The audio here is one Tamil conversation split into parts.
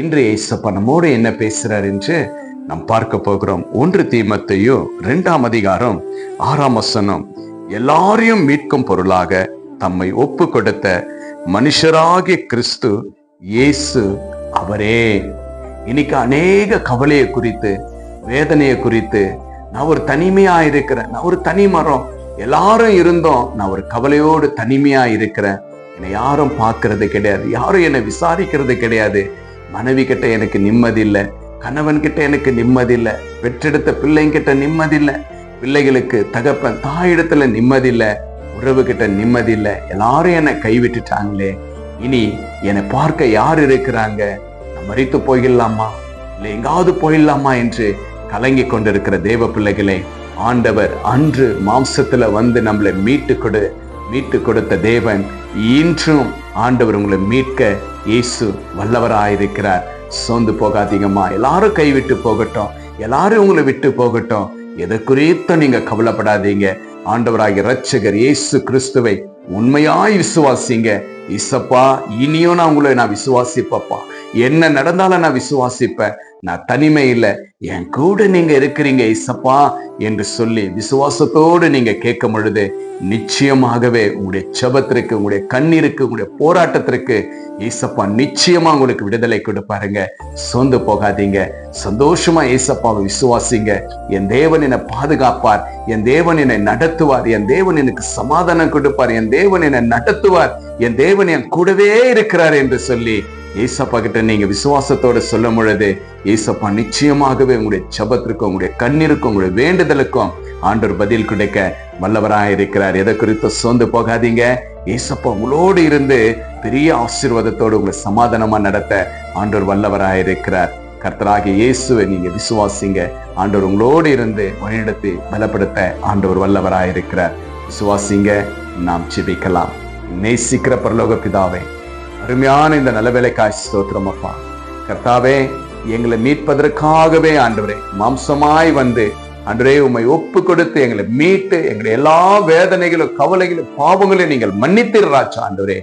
இன்று ஏசப்பா நம்மோடு என்ன பேசுறார் என்று நாம் பார்க்க போகிறோம். ஒன்று தீமத்தையும் இரண்டாம் அதிகாரம் ஆறாம் வசனம். எல்லாரையும் மீட்கும் பொருளாக தம்மை ஒப்பு கொடுத்த மனுஷராகிய கிறிஸ்து இயேசு அவரே. இன்னைக்கு அநேக கவலையை குறித்து வேதனையை குறித்து நான் ஒரு தனிமையா இருக்கிறேன் நான் ஒரு தனி மரம் எல்லாரும் இருந்தோம் நான் ஒரு கவலையோடு தனிமையா இருக்கிறேன். என்னை யாரும் பார்க்கறது கிடையாது யாரும் என்னை விசாரிக்கிறது கிடையாது. மனைவி கிட்ட எனக்கு நிம்மதி இல்லை கணவன் கிட்ட எனக்கு நிம்மதி இல்லை பெற்றெடுத்த பிள்ளைங்கிட்ட நிம்மதி இல்லை பிள்ளைகளுக்கு தகப்பன் தாயிடத்துல நிம்மதி இல்லை உறவு கிட்ட நிம்மதி இல்லை எல்லாரும் என்னை கைவிட்டுட்டாங்களே. இனி என்னை பார்க்க யார் இருக்கிறாங்க? நான் மறித்து போயிடலாமா? இல்லை எங்காவது போயிடலாமா என்று கலங்கி கொண்டிருக்கிற தேவ பிள்ளைகளே ஆண்டவர் அன்று மாம்சத்துல வந்து நம்மளை மீட்டு கொடு மீட்டு கொடுத்த தேவன் இன்றும் ஆண்டவர் உங்களை மீட்க இயேசு வல்லவராயிருக்கிறார். சோர்ந்து போகாதீங்கம்மா. எல்லாரும் கைவிட்டு போகட்டும். எல்லாரும் உங்களை விட்டு போகட்டும். எதை குறித்தும் நீங்க கவலைப்படாதீங்க. ஆண்டவராகிய இரட்சகர் இயேசு கிறிஸ்துவை உண்மையாய் விசுவாசிங்க. இசப்பா இனியும் நான் உங்களை நான் விசுவாசிப்பப்பா என்ன நடந்தாலும் நான் விசுவாசிப்பேன். நான் தனிமை இல்லை. என் கூட நீங்க இருக்கிறீங்க இசப்பா என்று சொல்லி விசுவாசத்தோடு நீங்க கேட்கும் பொழுது நிச்சயமாகவே உங்களுடைய செபத்திற்கு உங்களுடைய கண்ணீருக்கு உங்களுடைய போராட்டத்திற்கு ஈசப்பா நிச்சயமா உங்களுக்கு விடுதலை கொடுப்பாருங்க. சோர்ந்து போகாதீங்க. சந்தோஷமா ஈசப்பாவை விசுவாசிங்க. என் தேவன் என்னை பாதுகாப்பார். என் தேவன் என்னை நடத்துவார். என் தேவன் எனக்கு சமாதானம் கொடுப்பார். என் தேவன் என்னை நடத்துவார். என் தேவன் என் கூடவே இருக்கிறார் என்று சொல்லி ஏசப்பா கிட்ட நீங்க விசுவாசத்தோட சொல்லும் பொழுது ஏசப்பா நிச்சயமாகவே உங்களுடைய ஜபத்திற்கும் உங்களுடைய கண்ணிற்கும் உங்களுடைய வேண்டுதலுக்கும் ஆண்டோர் பதில் கிடைக்க வல்லவராக இருக்கிறார். எதை குறித்து சோர்ந்து போகாதீங்க. ஏசப்பா உங்களோடு இருந்து பெரிய ஆசீர்வாதத்தோடு உங்களை சமாதானமா நடத்த ஆண்டோர் வல்லவராக இருக்கிறார். கர்த்தராகிய இயேசுவை நீங்க விசுவாசிங்க. ஆண்டவர் உங்களோடு இருந்து வழிநடத்தி பலப்படுத்த ஆண்டவர் வல்லவராக இருக்கிறார். விசுவாசிங்க நாம் ஜெபிக்கலாம். நேசிக்கிற பரலோக பிதாவை அருமையான இந்த நல்லவேலைக்காய் ஸ்தோத்திரம் அப்பா. கர்த்தாவே எங்களை மீட்பதற்காகவே ஆண்டவரே மாம்சமாய் வந்து அன்றே உம்மை ஒப்பு கொடுத்து எங்களை மீட்டு எங்களை எல்லா வேதனைகளும் கவலைகளும் பாவங்களையும் நீங்கள் மன்னித்திடுறாச்சா ஆண்டவரே.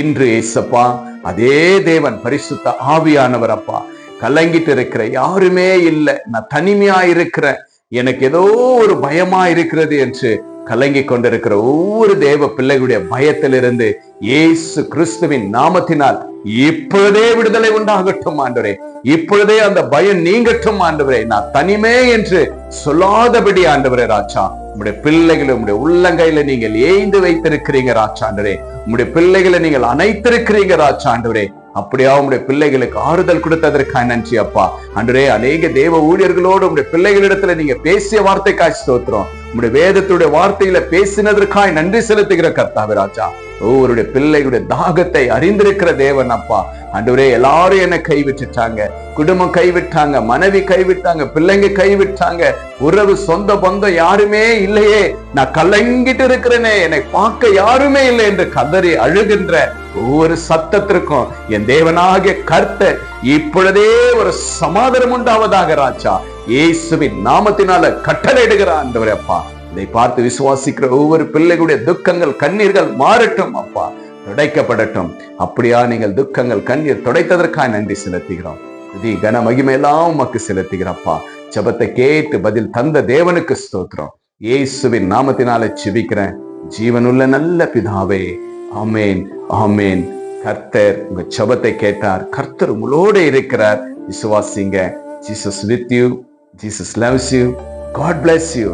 இன்று ஏசப்பா அதே தேவன் பரிசுத்த ஆவியானவர் அப்பா. கலங்கிட்டு இருக்கிற யாருமே இல்லை. நான் தனிமையா இருக்கிறேன் எனக்கு ஏதோ ஒரு பயமா இருக்கிறது என்று கலங்கி கொண்டிருக்கிற ஒவ்வொரு தேவ பிள்ளைகளுடைய பயத்திலிருந்து இயேசு கிறிஸ்துவின் நாமத்தினால் இப்பொழுதே விடுதலை உண்டாகட்டும் ஆண்டவரே. இப்பொழுதே அந்த பயம் நீங்கட்டும் ஆண்டவரே. நான் தனிமே என்று சொல்லாதபடி ஆண்டவரே ராஜா. உங்களுடைய பிள்ளைகளை உங்களுடைய உள்ளங்கையில நீங்கள் ஏய்ந்து வைத்திருக்கிறீங்க ராஜாண்டரே உங்களுடைய பிள்ளைகளை நீங்கள் அணைத்திருக்கிறீங்க ராஜாண்டவரே அப்படியா உங்களுடைய பிள்ளைகளுக்கு ஆறுதல் கொடுத்ததற்காக நன்றி அப்பா. அன்றே அநேக தேவ ஊழியர்களோடு உங்களுடைய பிள்ளைகளிடத்துல நீங்க பேசிய வார்த்தைக்காய் ஸ்தோத்திரம். உங்களுடைய வேதத்துடைய வார்த்தையில பேசினதற்காய் நன்றி செலுத்துகிற கர்த்தாவே ராஜா. ஒவ்வொருடைய பிள்ளைகளுடைய தாகத்தை அறிந்திருக்கிற தேவன் அப்பா. அன்றுவரே எல்லாரும் என்ன கைவிட்டுட்டாங்க. குடும்பம் கைவிட்டாங்க மனைவி கைவிட்டாங்க பிள்ளைங்க கைவிட்டாங்க. உறவு சொந்த பந்தம் யாருமே இல்லையே. நான் கலங்கிட்டு இருக்கிறேனே என்னை பார்க்க யாருமே இல்லை என்று கதறி அழுகின்ற ஒவ்வொரு சத்தத்திற்கும் என் தேவனாகிய கர்த்தர் இப்பொழுதே ஒரு சமாதானம் உண்டாவதாக ராஜா. இயேசுவின் நாமத்தினால கட்டளையிடுகிறார் ஆண்டவரே அப்பா. இதை பார்த்து விசுவாசிக்கிற ஒவ்வொரு பிள்ளைகளுடைய துக்கங்கள் கண்ணீர்கள் மாறட்டும் அப்பா. துடைக்கப்படட்டும். அப்படியா நீங்கள் துக்கங்கள் கண்ணீர் துடைத்ததற்காக நன்றி செலுத்துகிறோம். இது கன மகிமையெல்லாம் உமக்கு செலுத்துகிறப்பா ஜபத்தை கேட்டு பதில் தந்த தேவனுக்கு ஸ்தோத்திரம். இயேசுவின் நாமத்தினால செபிக்கிறேன் ஜீவனுள்ள நல்ல பிதாவே ஆமேன் ஆமேன். கர்த்தர் உங்க ஜபத்தை கேட்டார். கர்த்தர் உங்களோட இருக்கிறார். விசுவாசிங்க. Jesus with you. Jesus loves you God bless you